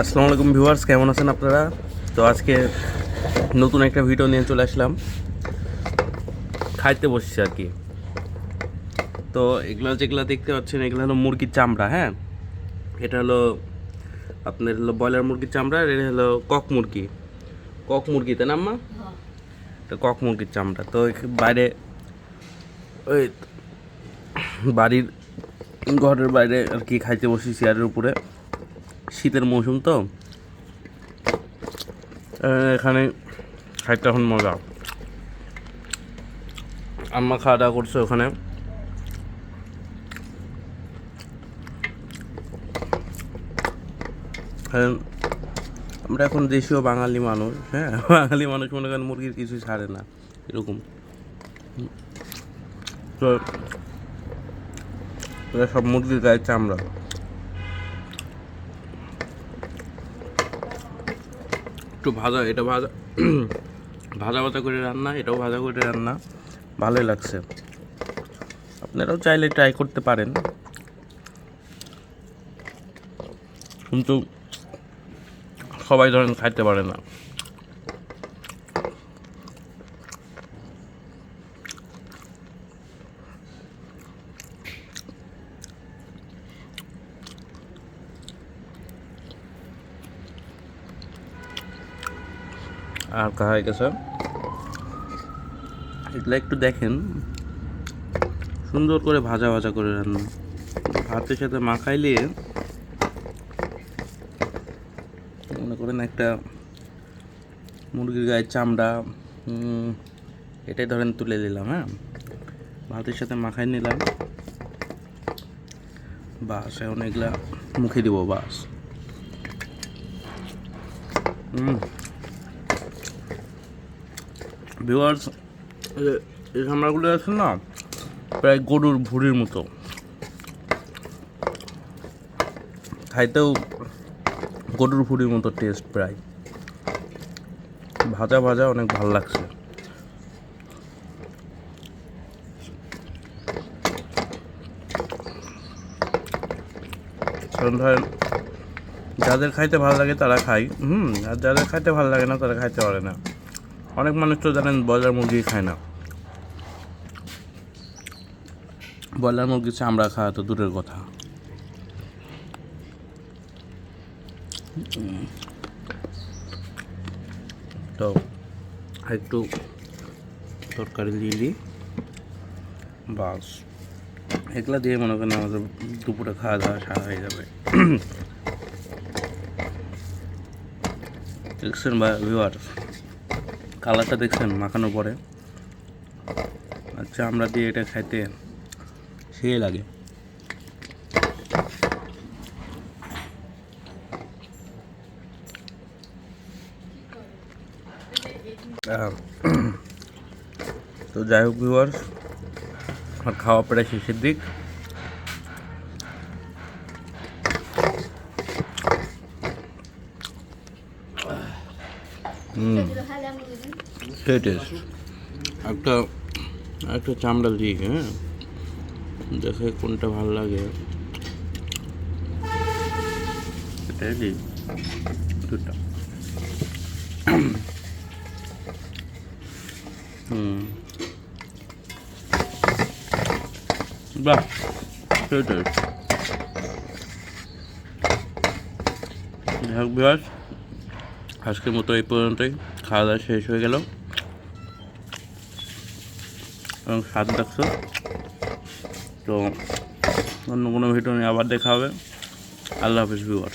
আসসালামু আলাইকুম ভিউয়ার্স, কেমন আছেন আপনারা? তো আজকে নতুন একটা ভিডিও নিয়ে চলে আসলাম। খাইতে বসছি আর কি। তো এগুলো যেগুলো দেখতে পাচ্ছেন, এগুলো হলো মুরগির চামড়া হ্যাঁ? এটা হলো আপনার হলো ব্রয়লার মুরগির চামড়া, আর এটা হলো কক মুরগি। কক মুরগি, তাই না আম্মা? তো কক মুরগির চামড়া। তো বাইরে ওই বাড়ির ঘরের বাইরে আর কি খাইতে বসি চেয়ারের উপরে। শীতের মৌসুম তো। এখানে খাইতে এখন মজা। আম্মা খাওয়া দাওয়া করছে ওখানে। হ্যাঁ, আমরা এখন দেশীয় বাঙালি মানুষ হ্যাঁ? বাঙালি মানুষ মনে করেন মুরগির কিছু ছাড়ে না এরকম। তো সব মুরগির গায়ের চামড়া। একটু ভাজা, এটা ভাজা ভাজা ভাজা করে রান্না, এটাও ভাজা করে রান্না, ভালোই লাগছে। আপনারাও চাইলে ট্রাই করতে পারেন। কিন্তু সবাই ধরেন খাইতে পারে না। আর হয়ে গেছে? এগুলো একটু দেখেন। সুন্দর করে ভাজা ভাজা করে রান্না। ভাতের সাথে মাখাইলে মনে করেন একটা মুরগির গায়ের চামড়া এটাই ধরেন তুলে নিলাম হ্যাঁ? ভাতের সাথে মাখাই নিলাম। বাস, এখন এগুলা মুখে দিব, বাস। হুম ভিউয়ার্স, এই চামড়াগুলো আছে না, প্রায় গরুর ভুড়ির মতো। খাইতেও গরুর ভুড়ির মতো টেস্ট প্রায়। ভাজা ভাজা অনেক ভালো লাগছে। যাদের খাইতে ভালো লাগে তারা খায়। হুম, আর যাদের খাইতে ভালো লাগে না তারা খাইতে পারে না। অনেক মানুষ তো জানেন ব্রয়লার মুরগি খায় না। ব্রয়লার মুরগি চামড়া খাওয়া তো দূরের কথা। তো একটু তরকারি দিয়ে দিই। বাস। এগুলা দিয়ে মনে করেন আমাদের দুপুরে খাওয়া দাওয়া সারা হয়ে যাবে। দেখছেন বা ভিউয়ার কালারটা দেখছেন মাখানোর পরে? আচ্ছা আমরা দিয়ে এটা খাইতে সেই লাগে। তো যাই হোক ভিউয়ার আর খাওয়া প্রায় শেষের দিক। হুম সেই টেস্ট একটা একটা চামড়া দিই হ্যাঁ দেখে কোনটা ভালো লাগে এটাই দিই দুটা হুম বাহ সেই টেস্ট যাই হোক বিহাস আজকের মতো এই পর্যন্তই। খাওয়া দাওয়া শেষ হয়ে গেল। এবং স্বাদ দেখছ তো অন্য কোনো ভিডিও নিয়ে আবার দেখা হবে। আল্লাহ হাফিজ ভিউয়ার